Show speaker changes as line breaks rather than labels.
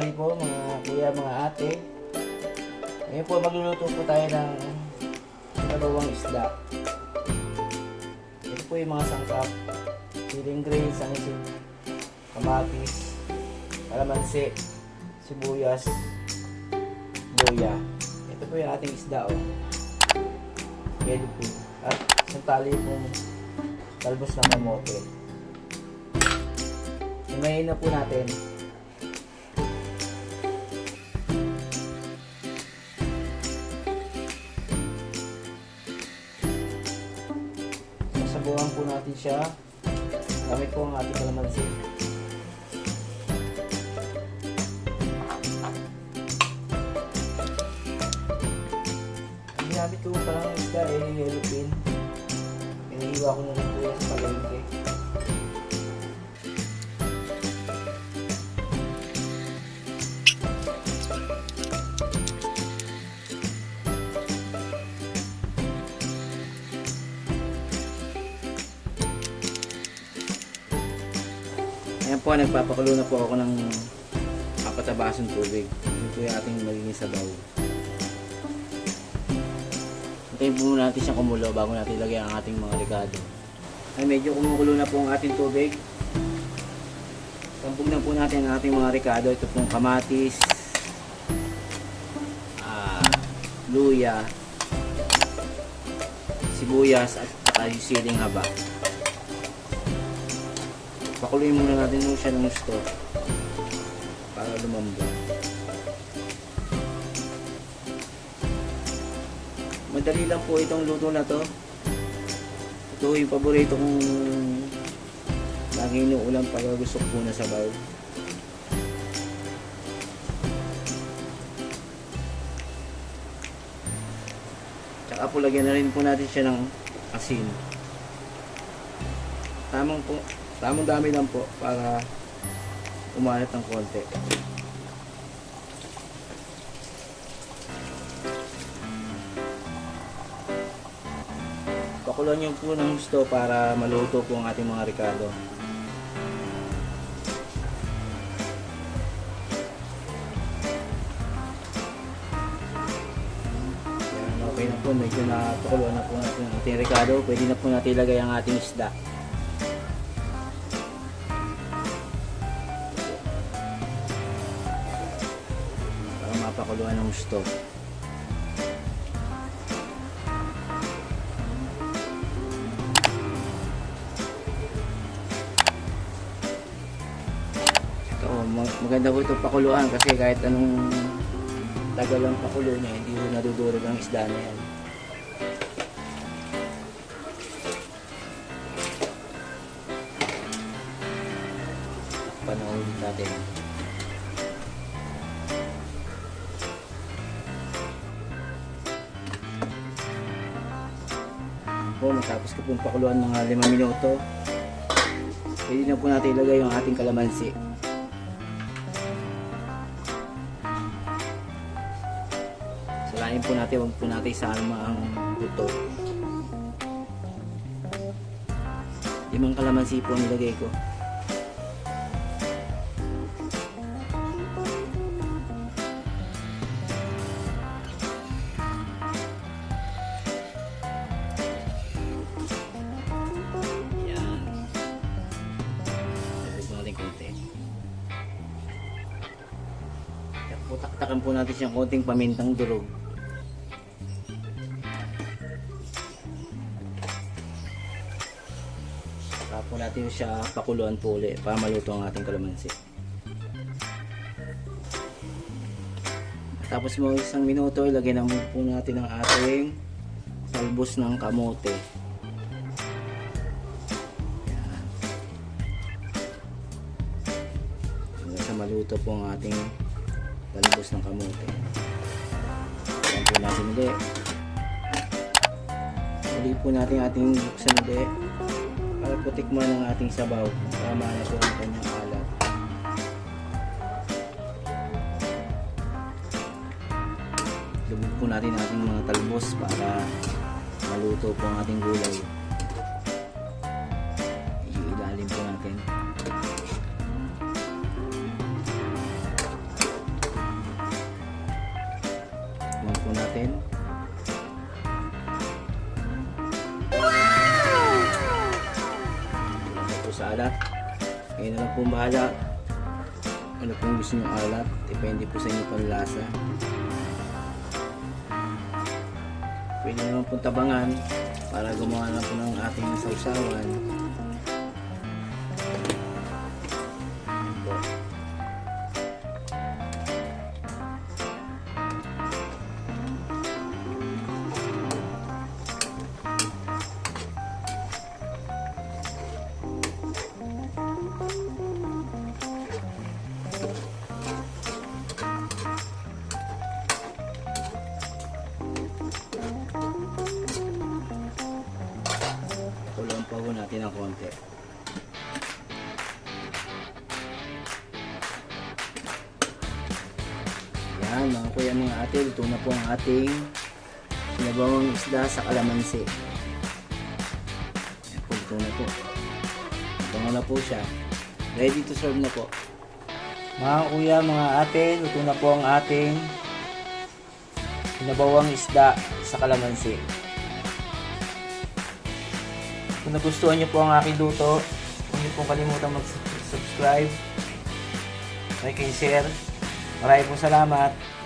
tanghali po mga kuya, mga ate. Ngayon po magluluto po tayo ng dalawang isda. Ito po yung mga sangkap. Siling grains, anisin, kamatis, kalamansi, sibuyas, luya. Ito po yung ating isda oh. Yellow po. At isang tali pong talbos ng kamote. Himayin na po natin. Sasabuhan po natin siya. Gamit po ang ating kalamansi. Ang ginamit ko palang isda ay yellow pin. Iniiwa ko na Ayan po, nagpapakulo na po ako ng apat na basong tubig. Ito po yung ating magiging sabaw. Hintayin po muna natin siyang kumulo bago natin ilagay ang ating mga ricado. Ay medyo kumukulo na po ang ating tubig. Tampog na po natin ang ating mga ricado. Ito pong kamatis, ah, luya, sibuyas at saka yung siling haba. Pakuluin muna natin mo siya ng gusto para lumambot. Madali lang po itong luto na to. Ito yung paborito kong lagi inuulam pag gusto ko na sabaw. Tsaka po lagyan na rin po natin siya ng asin. Tamang po, tamang dami lang po para umalat ng konti. Pakulan niyo po ng gusto para maluto po ang ating mga ricado. Okay na po, medyo napakuluan na po natin ang ating ricado. Pwede na po natin ilagay ang ating isda. Mapakuluan ng gusto. Maganda po ito pakuluan kasi kahit anong tagal ang pakulo niya, hindi po nadudurog ang isda na yan. Panahon natin. Po, matapos ko pong pakuluan mga 5 minuto. Pwede na po natin ilagay yung ating kalamansi. Salain po natin, huwag po natin isama ang buto. Limang kalamansi po nilagay ko. Taktakan po natin siyang konting pamintang durog. Saka po natin siya pakuluan po ulit para maluto ang ating kalamansi. Tapos mo isang minuto, ilagay na po natin ang ating talbos ng kamote. hanggang sa maluto po ang ating talbos ng kamote. Ayan po natin ulit. Uli po natin ating buksan ulit para po tikman ang ating sabaw para mahala po ang kanyang alat. Lubog po natin ating mga talbos para maluto po ang ating gulay. natin. Wow! po sa alat. Kayo na lang po bahala. Ano pong gusto nyo alat. Depende po sa inyo panlasa. Pwede naman po tabangan para gumawa na po ng ating sausawan. Kulang pa po natin ng konti. Yan mga kuya mga ate, ito na po ang ating sinabawang isda sa kalamansi. Yan po, ito na po. Ito na po siya. Ready to serve na po. Mga kuya, mga ate, luto na po ang ating sinabawang isda sa kalamansi. Kung nagustuhan niyo po ang aking luto, huwag niyo pong kalimutan mag-subscribe, like and share. Maraming po salamat.